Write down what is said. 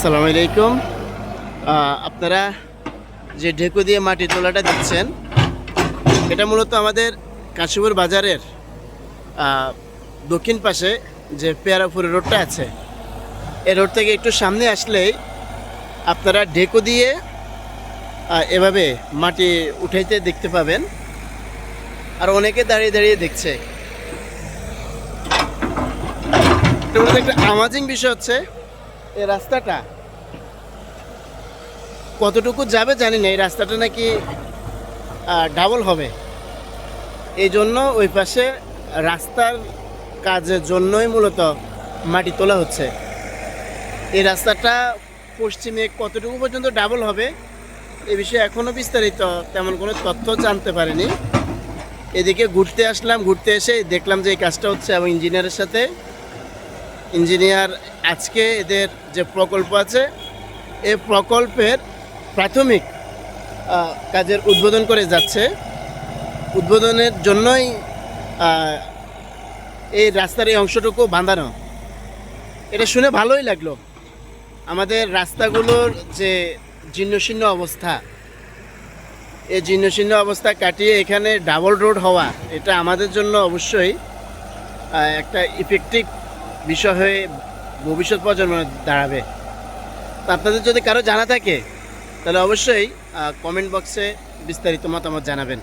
আসসালামু আলাইকুম। আপনারা যে ঢেকু দিয়ে মাটি তোলাটা দিচ্ছেন, এটা মূলত আমাদের কাশীপুর বাজারের দক্ষিণ পাশে যে পেয়ারাপুর রোডটা আছে। এই রোড থেকে একটু সামনে আসলেই আপনারা ঢেকু দিয়ে এভাবে মাটি উঠাইতে দেখতে পাবেন। আর অনেকে দাঁড়িয়ে দাঁড়িয়ে দেখছে। একটা আমাজিং বিষয় হচ্ছে। এই রাস্তাটা? কতটুকু যাবে জানি না, এই রাস্তাটা নাকি ডাবল হবে। এই জন্য ওই পাশে রাস্তার কাজের জন্যই মূলত মাটি তোলা হচ্ছে। এই রাস্তাটা পশ্চিমে কতটুকু পর্যন্ত ডাবল হবে, এ বিষয়ে এখনও বিস্তারিত তেমন কোনো তথ্য জানতে পারিনি। এদিকে ঘুরতে আসলাম, ঘুরতে এসে দেখলাম যে এই কাজটা হচ্ছে এবং ইঞ্জিনিয়ারের সাথে। ইঞ্জিনিয়ার আজকে এদের যে প্রকল্প আছে, এ প্রকল্পের প্রাথমিক কাজের উদ্বোধন করে যাচ্ছে। উদ্বোধনের জন্যই এই রাস্তার এই অংশটুকু বাঁধানো। এটা শুনে ভালোই লাগল। আমাদের রাস্তাগুলোর যে জীর্ণশীর্ণ অবস্থা এই জীর্ণশীর্ণ অবস্থা কাটিয়ে এখানে ডাবল রোড হওয়া, এটা আমাদের জন্য অবশ্যই একটা ইফেক্টিভ বিষয় হয়ে ভবিষ্যৎ প্রজন্ম দাঁড়াবে। আপনাদের যদি কারও জানা থাকে, তাহলে অবশ্যই কমেন্ট বক্সে বিস্তারিত মতামত জানাবেন।